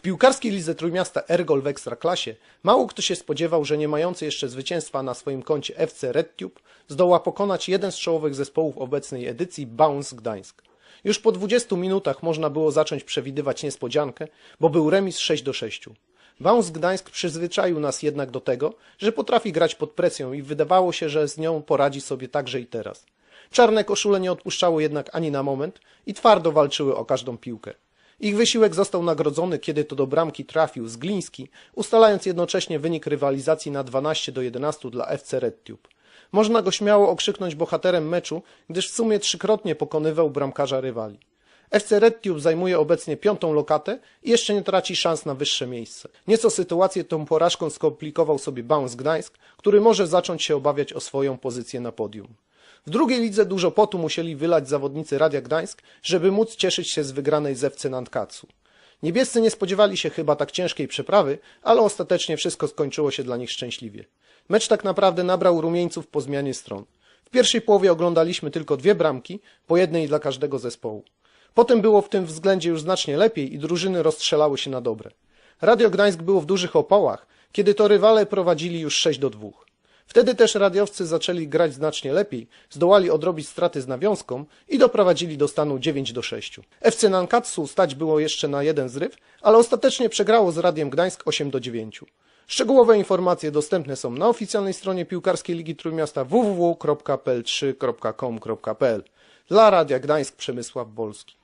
piłkarskiej lidze Trójmiasta Ergol w Ekstraklasie mało kto się spodziewał, że nie mający jeszcze zwycięstwa na swoim koncie FC Red Tube zdoła pokonać jeden z czołowych zespołów obecnej edycji Bounce Gdańsk. Już po 20 minutach można było zacząć przewidywać niespodziankę, bo był remis 6 do 6. Bounce Gdańsk przyzwyczaił nas jednak do tego, że potrafi grać pod presją i wydawało się, że z nią poradzi sobie także i teraz. Czarne koszule nie odpuszczały jednak ani na moment i twardo walczyły o każdą piłkę. Ich wysiłek został nagrodzony, kiedy to do bramki trafił Zgliński, ustalając jednocześnie wynik rywalizacji na 12 do 11 dla FC Red. Można go śmiało okrzyknąć bohaterem meczu, gdyż w sumie trzykrotnie pokonywał bramkarza rywali. FC Red zajmuje obecnie piątą lokatę i jeszcze nie traci szans na wyższe miejsce. Nieco sytuację tą porażką skomplikował sobie Bounce Gdańsk, który może zacząć się obawiać o swoją pozycję na podium. W drugiej lidze dużo potu musieli wylać zawodnicy Radia Gdańsk, żeby móc cieszyć się z wygranej z FC. Niebiescy nie spodziewali się chyba tak ciężkiej przeprawy, ale ostatecznie wszystko skończyło się dla nich szczęśliwie. Mecz tak naprawdę nabrał rumieńców po zmianie stron. W pierwszej połowie oglądaliśmy tylko dwie bramki, po jednej dla każdego zespołu. Potem było w tym względzie już znacznie lepiej i drużyny rozstrzelały się na dobre. Radio Gdańsk było w dużych opałach, kiedy to rywale prowadzili już 6 do 2. Wtedy też radiowcy zaczęli grać znacznie lepiej, zdołali odrobić straty z nawiązką i doprowadzili do stanu 9 do 6. FC Nankatsu stać było jeszcze na jeden zryw, ale ostatecznie przegrało z Radiem Gdańsk 8 do 9. Szczegółowe informacje dostępne są na oficjalnej stronie piłkarskiej Ligi Trójmiasta www.pl3.com.pl Dla Radia Gdańsk Przemysław Wolski.